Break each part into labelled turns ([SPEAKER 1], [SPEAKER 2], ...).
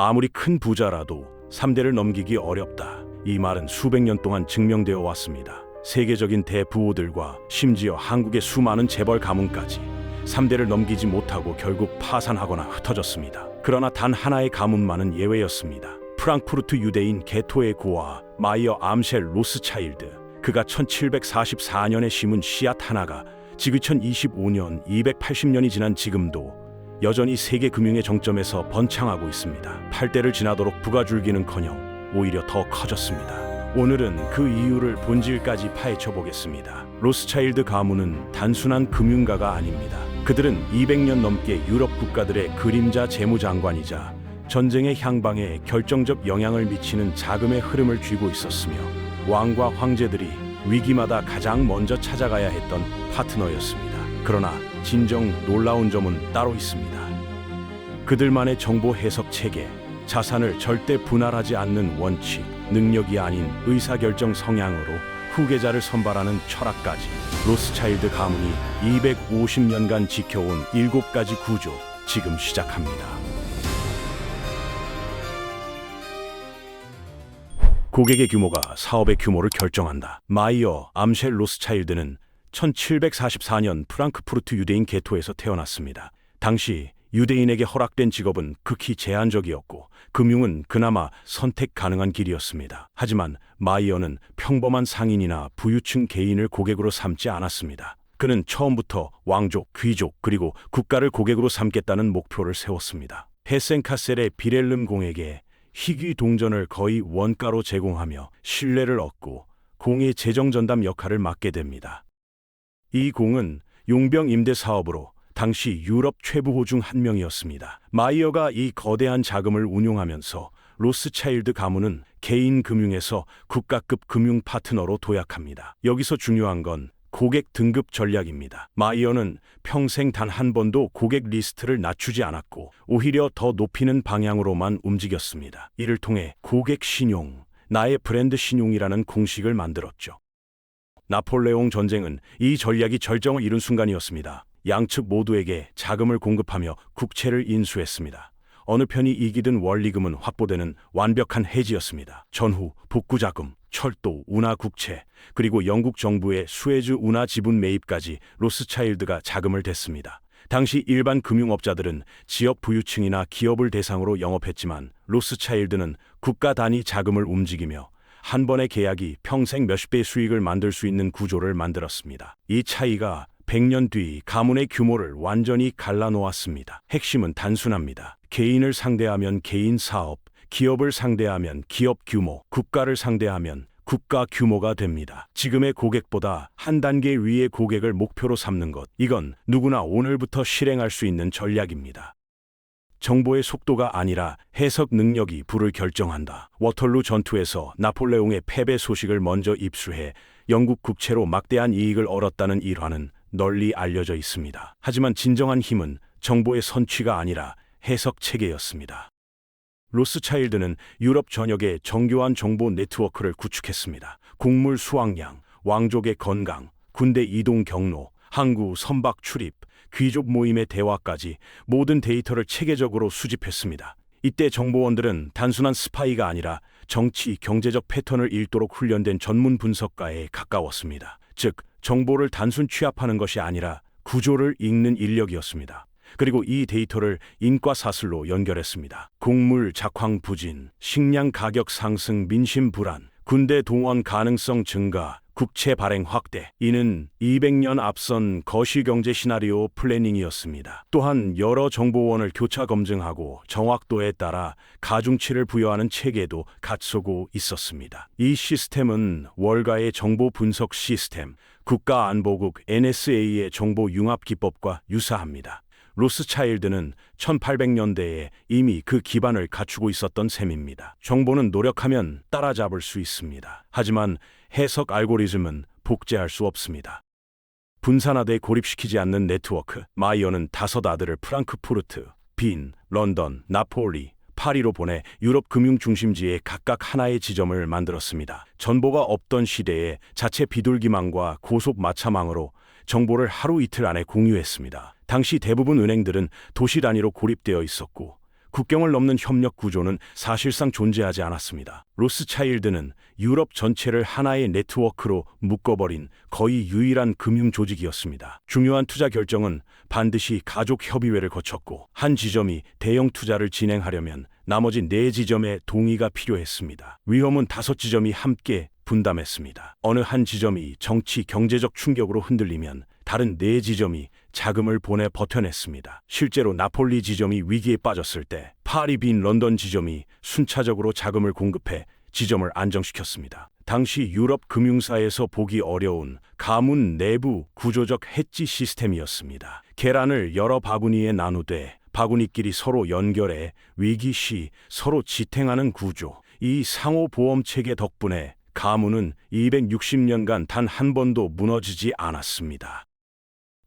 [SPEAKER 1] 아무리 큰 부자라도 3대를 넘기기 어렵다. 이 말은 수백 년 동안 증명되어 왔습니다. 세계적인 대부호들과 심지어 한국의 수많은 재벌 가문까지 3대를 넘기지 못하고 결국 파산하거나 흩어졌습니다. 그러나 단 하나의 가문만은 예외였습니다. 프랑크푸르트 유대인 게토의 고아 마이어 암셸 로스차일드. 그가 1744년에 심은 씨앗 하나가 지금 2025년 280년이 지난 지금도 여전히 세계 금융의 정점에서 번창하고 있습니다. 8대를 지나도록 부가 줄기는커녕 오히려 더 커졌습니다. 오늘은 그 이유를 본질까지 파헤쳐 보겠습니다. 로스차일드 가문은 단순한 금융가가 아닙니다. 그들은 200년 넘게 유럽 국가들의 그림자 재무장관이자 전쟁의 향방에 결정적 영향을 미치는 자금의 흐름을 쥐고 있었으며 왕과 황제들이 위기마다 가장 먼저 찾아가야 했던 파트너였습니다. 그러나 진정 놀라운 점은 따로 있습니다. 그들만의 정보 해석 체계, 자산을 절대 분할하지 않는 원칙, 능력이 아닌 의사결정 성향으로 후계자를 선발하는 철학까지 로스차일드 가문이 250년간 지켜온 7가지 구조 지금 시작합니다. 고객의 규모가 사업의 규모를 결정한다. 마이어 암셸 로스차일드는 1744년 프랑크푸르트 유대인 게토에서 태어났습니다. 당시 유대인에게 허락된 직업은 극히 제한적이었고 금융은 그나마 선택 가능한 길이었습니다. 하지만 마이어는 평범한 상인이나 부유층 개인을 고객으로 삼지 않았습니다. 그는 처음부터 왕족, 귀족 그리고 국가를 고객으로 삼겠다는 목표를 세웠습니다. 헤센카셀의 비렐름 공에게 희귀 동전을 거의 원가로 제공하며 신뢰를 얻고 공의 재정 전담 역할을 맡게 됩니다. 이 공은 용병 임대 사업으로 당시 유럽 최부호 중 한 명이었습니다. 마이어가 이 거대한 자금을 운용하면서 로스차일드 가문은 개인 금융에서 국가급 금융 파트너로 도약합니다. 여기서 중요한 건 고객 등급 전략입니다. 마이어는 평생 단 한 번도 고객 리스트를 낮추지 않았고 오히려 더 높이는 방향으로만 움직였습니다. 이를 통해 고객 신용, 나의 브랜드 신용이라는 공식을 만들었죠. 나폴레옹 전쟁은 이 전략이 절정을 이룬 순간이었습니다. 양측 모두에게 자금을 공급하며 국채를 인수했습니다. 어느 편이 이기든 원리금은 확보되는 완벽한 해지였습니다. 전후 복구 자금, 철도, 운하 국채, 그리고 영국 정부의 수에즈 운하 지분 매입까지 로스차일드가 자금을 댔습니다. 당시 일반 금융업자들은 지역 부유층이나 기업을 대상으로 영업했지만 로스차일드는 국가 단위 자금을 움직이며 한 번의 계약이 평생 몇십 배의 수익을 만들 수 있는 구조를 만들었습니다. 이 차이가 100년 뒤 가문의 규모를 완전히 갈라놓았습니다. 핵심은 단순합니다. 개인을 상대하면 개인 사업, 기업을 상대하면 기업 규모, 국가를 상대하면 국가 규모가 됩니다. 지금의 고객보다 한 단계 위의 고객을 목표로 삼는 것. 이건 누구나 오늘부터 실행할 수 있는 전략입니다. 정보의 속도가 아니라 해석 능력이 불을 결정한다. 워털루 전투에서 나폴레옹의 패배 소식을 먼저 입수해 영국 국채로 막대한 이익을 얻었다는 일화는 널리 알려져 있습니다. 하지만 진정한 힘은 정보의 선취가 아니라 해석 체계였습니다. 로스차일드는 유럽 전역에 정교한 정보 네트워크를 구축했습니다. 곡물 수확량, 왕족의 건강, 군대 이동 경로, 항구 선박 출입, 귀족 모임의 대화까지 모든 데이터를 체계적으로 수집했습니다. 이때 정보원들은 단순한 스파이가 아니라 정치, 경제적 패턴을 읽도록 훈련된 전문 분석가에 가까웠습니다. 즉, 정보를 단순 취합하는 것이 아니라 구조를 읽는 인력이었습니다. 그리고 이 데이터를 인과사슬로 연결했습니다. 곡물 작황 부진, 식량 가격 상승, 민심 불안, 군대 동원 가능성 증가, 국채 발행 확대. 이는 200년 앞선 거시경제 시나리오 플래닝이었습니다. 또한 여러 정보원을 교차 검증하고 정확도에 따라 가중치를 부여하는 체계도 갖추고 있었습니다. 이 시스템은 월가의 정보 분석 시스템, 국가안보국 NSA의 정보 융합 기법과 유사합니다. 로스차일드는 1800년대에 이미 그 기반을 갖추고 있었던 셈입니다. 정보는 노력하면 따라잡을 수 있습니다. 하지만 해석 알고리즘은 복제할 수 없습니다. 분산화돼 고립시키지 않는 네트워크, 마이어는 다섯 아들을 프랑크푸르트, 빈, 런던, 나폴리, 파리로 보내 유럽 금융 중심지에 각각 하나의 지점을 만들었습니다. 전보가 없던 시대에 자체 비둘기망과 고속 마차망으로 정보를 하루 이틀 안에 공유했습니다. 당시 대부분 은행들은 도시 단위로 고립되어 있었고 국경을 넘는 협력 구조는 사실상 존재하지 않았습니다. 로스차일드는 유럽 전체를 하나의 네트워크로 묶어버린 거의 유일한 금융 조직이었습니다. 중요한 투자 결정은 반드시 가족 협의회를 거쳤고 한 지점이 대형 투자를 진행하려면 나머지 네 지점의 동의가 필요했습니다. 위험은 다섯 지점이 함께 분담했습니다. 어느 한 지점이 정치 경제적 충격으로 흔들리면 다른 네 지점이 자금을 보내 버텨냈습니다. 실제로 나폴리 지점이 위기에 빠졌을 때 파리 빈 런던 지점이 순차적으로 자금을 공급해 지점을 안정시켰습니다. 당시 유럽 금융사에서 보기 어려운 가문 내부 구조적 해지 시스템이었습니다. 계란을 여러 바구니에 나누되 바구니끼리 서로 연결해 위기 시 서로 지탱하는 구조. 이 상호 보험 체계 덕분에 가문은 260년간 단 한 번도 무너지지 않았습니다.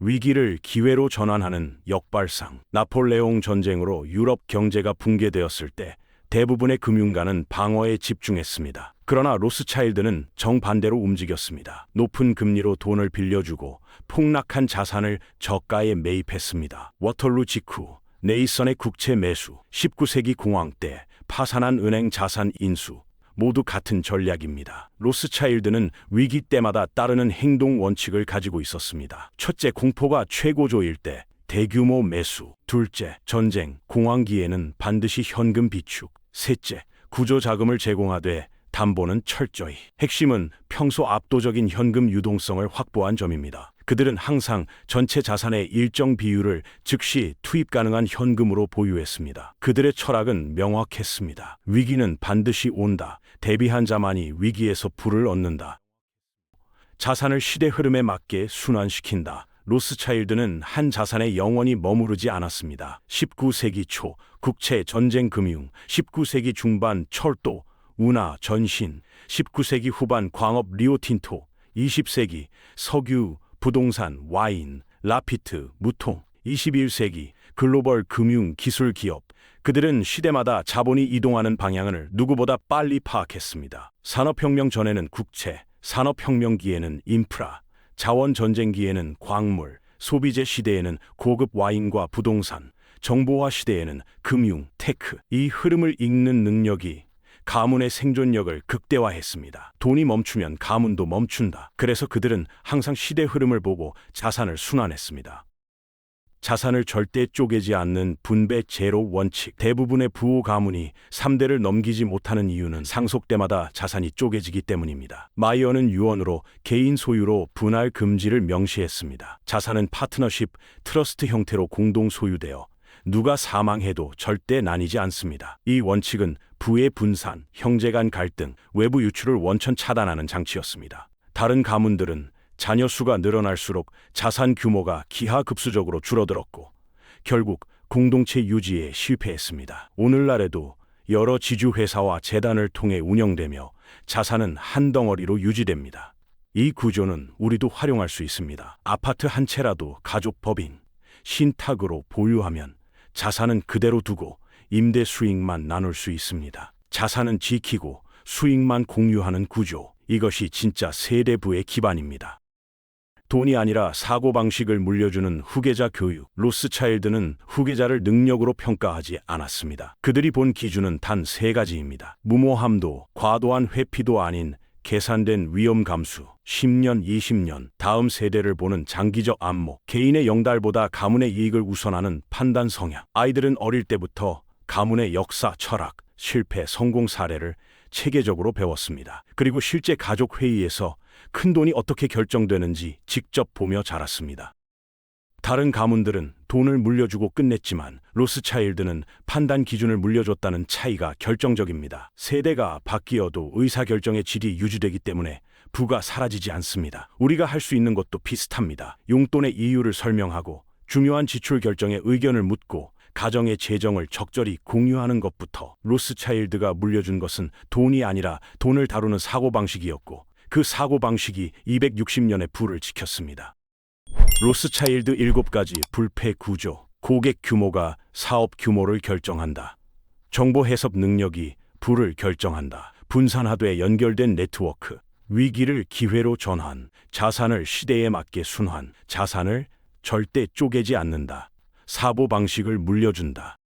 [SPEAKER 1] 위기를 기회로 전환하는 역발상. 나폴레옹 전쟁으로 유럽 경제가 붕괴되었을 때 대부분의 금융가는 방어에 집중했습니다. 그러나 로스차일드는 정반대로 움직였습니다. 높은 금리로 돈을 빌려주고 폭락한 자산을 저가에 매입했습니다. 워털루 직후 네이선의 국채 매수, 19세기 공황 때 파산한 은행 자산 인수, 모두 같은 전략입니다. 로스차일드는 위기 때마다 따르는 행동 원칙을 가지고 있었습니다. 첫째, 공포가 최고조일 때 대규모 매수. 둘째, 전쟁, 공황기에는 반드시 현금 비축. 셋째, 구조 자금을 제공하되 담보는 철저히. 핵심은 평소 압도적인 현금 유동성을 확보한 점입니다. 그들은 항상 전체 자산의 일정 비율을 즉시 투입 가능한 현금으로 보유했습니다. 그들의 철학은 명확했습니다. 위기는 반드시 온다. 대비한 자만이 위기에서 불을 얻는다. 자산을 시대 흐름에 맞게 순환시킨다. 로스차일드는 한 자산에 영원히 머무르지 않았습니다. 19세기 초 국채 전쟁 금융, 19세기 중반 철도, 운하 전신, 19세기 후반 광업 리오틴토, 20세기 석유, 부동산, 와인, 라피트, 무통, 21세기 글로벌 금융 기술 기업, 그들은 시대마다 자본이 이동하는 방향을 누구보다 빨리 파악했습니다. 산업혁명 전에는 국채, 산업혁명기에는 인프라, 자원전쟁기에는 광물, 소비재 시대에는 고급 와인과 부동산, 정보화 시대에는 금융, 테크, 이 흐름을 읽는 능력이 가문의 생존력을 극대화했습니다. 돈이 멈추면 가문도 멈춘다. 그래서 그들은 항상 시대 흐름을 보고 자산을 순환했습니다. 자산을 절대 쪼개지 않는 분배 제로 원칙. 대부분의 부호 가문이 3대를 넘기지 못하는 이유는 상속 때마다 자산이 쪼개지기 때문입니다. 마이어는 유언으로 개인 소유로 분할 금지를 명시했습니다. 자산은 파트너십, 트러스트 형태로 공동 소유되어 누가 사망해도 절대 나뉘지 않습니다. 이 원칙은 부의 분산, 형제 간 갈등, 외부 유출을 원천 차단하는 장치였습니다. 다른 가문들은 자녀 수가 늘어날수록 자산 규모가 기하급수적으로 줄어들었고 결국 공동체 유지에 실패했습니다. 오늘날에도 여러 지주회사와 재단을 통해 운영되며 자산은 한 덩어리로 유지됩니다. 이 구조는 우리도 활용할 수 있습니다. 아파트 한 채라도 가족 법인, 신탁으로 보유하면 자산은 그대로 두고 임대 수익만 나눌 수 있습니다. 자산은 지키고 수익만 공유하는 구조. 이것이 진짜 세대부의 기반입니다. 돈이 아니라 사고방식을 물려주는 후계자 교육. 로스차일드는 후계자를 능력으로 평가하지 않았습니다. 그들이 본 기준은 단 세 가지입니다. 무모함도, 과도한 회피도 아닌 계산된 위험 감수, 10년, 20년, 다음 세대를 보는 장기적 안목, 개인의 영달보다 가문의 이익을 우선하는 판단 성향. 아이들은 어릴 때부터 가문의 역사, 철학, 실패, 성공 사례를 체계적으로 배웠습니다. 그리고 실제 가족 회의에서 큰 돈이 어떻게 결정되는지 직접 보며 자랐습니다. 다른 가문들은 돈을 물려주고 끝냈지만 로스차일드는 판단 기준을 물려줬다는 차이가 결정적입니다. 세대가 바뀌어도 의사결정의 질이 유지되기 때문에 부가 사라지지 않습니다. 우리가 할 수 있는 것도 비슷합니다. 용돈의 이유를 설명하고 중요한 지출 결정에 의견을 묻고 가정의 재정을 적절히 공유하는 것부터 로스차일드가 물려준 것은 돈이 아니라 돈을 다루는 사고방식이었고 그 사고방식이 260년의 부를 지켰습니다. 로스차일드 7가지 불패 구조. 고객 규모가 사업 규모를 결정한다. 정보 해석 능력이 부를 결정한다. 분산화돼 연결된 네트워크. 위기를 기회로 전환. 자산을 시대에 맞게 순환. 자산을 절대 쪼개지 않는다. 사고 방식을 물려준다.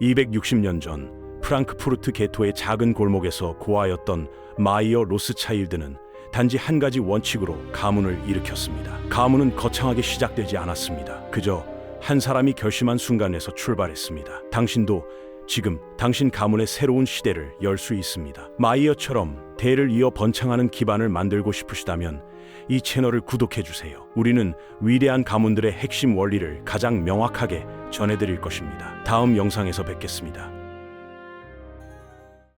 [SPEAKER 1] 260년 전 프랑크푸르트 게토의 작은 골목에서 고아였던 마이어 로스차일드는 단지 한 가지 원칙으로 가문을 일으켰습니다. 가문은 거창하게 시작되지 않았습니다. 그저 한 사람이 결심한 순간에서 출발했습니다. 당신도 지금 당신 가문의 새로운 시대를 열 수 있습니다. 마이어처럼 대를 이어 번창하는 기반을 만들고 싶으시다면 이 채널을 구독해 주세요. 우리는 위대한 가문들의 핵심 원리를 가장 명확하게 전해드릴 것입니다. 다음 영상에서 뵙겠습니다.